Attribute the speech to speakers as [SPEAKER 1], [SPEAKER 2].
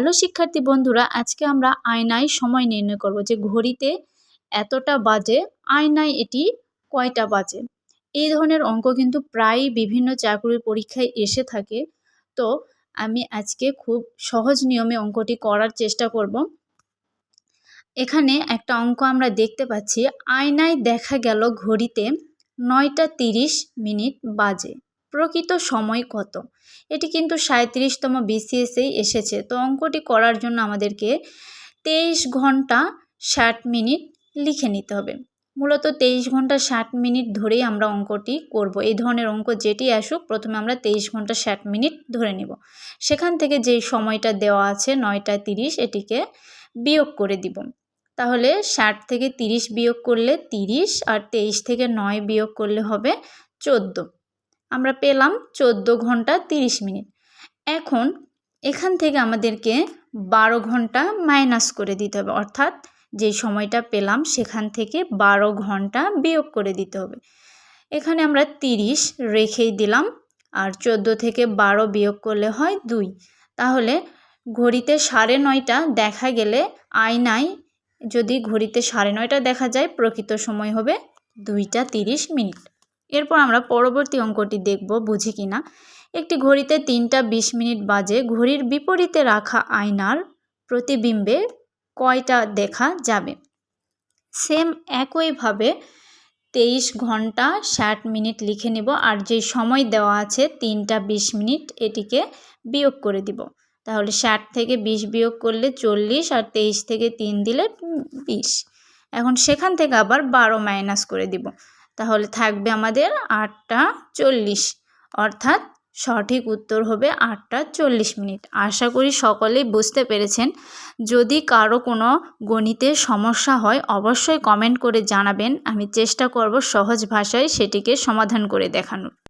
[SPEAKER 1] Hello শিক্ষার্থী বন্ধুরা, আজকে আমরা আয়নায় সময় নির্ণয় করব যে ঘড়িতে এতটা বাজে, আয়নায় এটি কয়টা বাজে? এই ধরনের অঙ্ক কিন্তু প্রায় বিভিন্ন চাকরির পরীক্ষায় এসে থাকে। তো আমি আজকে খুব সহজ নিয়মে অঙ্কটি করার চেষ্টা করব। এখানে একটা অঙ্ক আমরা দেখতে পাচ্ছি, আয়নায় দেখা গেল ঘড়িতে নয়টা তিরিশ মিনিট বাজে। প্রকৃত সময় কত? এটি কিন্তু সাঁত্রিশতম বিসিএসেই এসেছে। তো অঙ্কটি করার জন্য আমাদেরকে তেইশ ঘণ্টা ষাট মিনিট লিখে নিতে হবে। মূলত তেইশ ঘণ্টা ষাট মিনিট ধরেই আমরা অঙ্কটি করব। এই ধরনের অঙ্ক যেটি আসুক, প্রথমে আমরা তেইশ ঘণ্টা ষাট মিনিট ধরে নিব। সেখান থেকে যে সময়টা দেওয়া আছে নয়টা তিরিশ, এটিকে বিয়োগ করে দিব। তাহলে ষাট থেকে তিরিশ বিয়োগ করলে তিরিশ আর তেইশ থেকে নয় বিয়োগ করলে হবে চোদ্দ। আমরা পেলাম চোদ্দ ঘণ্টা তিরিশ মিনিট। এখন এখান থেকে আমাদেরকে বারো ঘণ্টা মাইনাস করে দিতে হবে। অর্থাৎ যে সময়টা পেলাম সেখান থেকে বারো ঘণ্টা বিয়োগ করে দিতে হবে। এখানে আমরা তিরিশ রেখেই দিলাম আর চোদ্দ থেকে বারো বিয়োগ করলে হয় দুই। তাহলে ঘড়িতে সাড়ে নয়টা দেখা গেলে আয়নায় যদি ঘড়িতে সাড়ে নয়টা দেখা যায়, প্রকৃত সময় হবে দুইটা তিরিশ মিনিট। এরপর আমরা পরবর্তী অঙ্কটি দেখব, বুঝি কিনা। একটি ঘড়িতে তিনটা বিশ মিনিট বাজে, ঘড়ির বিপরীতে রাখা আয়নার প্রতিবিম্বে কয়টা দেখা যাবে? সেম একইভাবে তেইশ ঘণ্টা ষাট মিনিট লিখে নেব, আর যে সময় দেওয়া আছে তিনটা বিশ মিনিট এটিকে বিয়োগ করে দিব। তাহলে ষাট থেকে বিশ বিয়োগ করলে চল্লিশ, আর তেইশ থেকে তিন দিলে বিশ। এখন সেখান থেকে আবার বারো মাইনাস করে দিব। তাহলে থাকবে আমাদের আটটা চল্লিশ। অর্থাৎ সঠিক উত্তর হবে আটটা চল্লিশ মিনিট। আশা করি সকলেই বুঝতে পেরেছেন। যদি কারও কোনো গণিতের সমস্যা হয়, অবশ্যই কমেন্ট করে জানাবেন। আমি চেষ্টা করব সহজ ভাষায় সেটিকে সমাধান করে দেখানোর।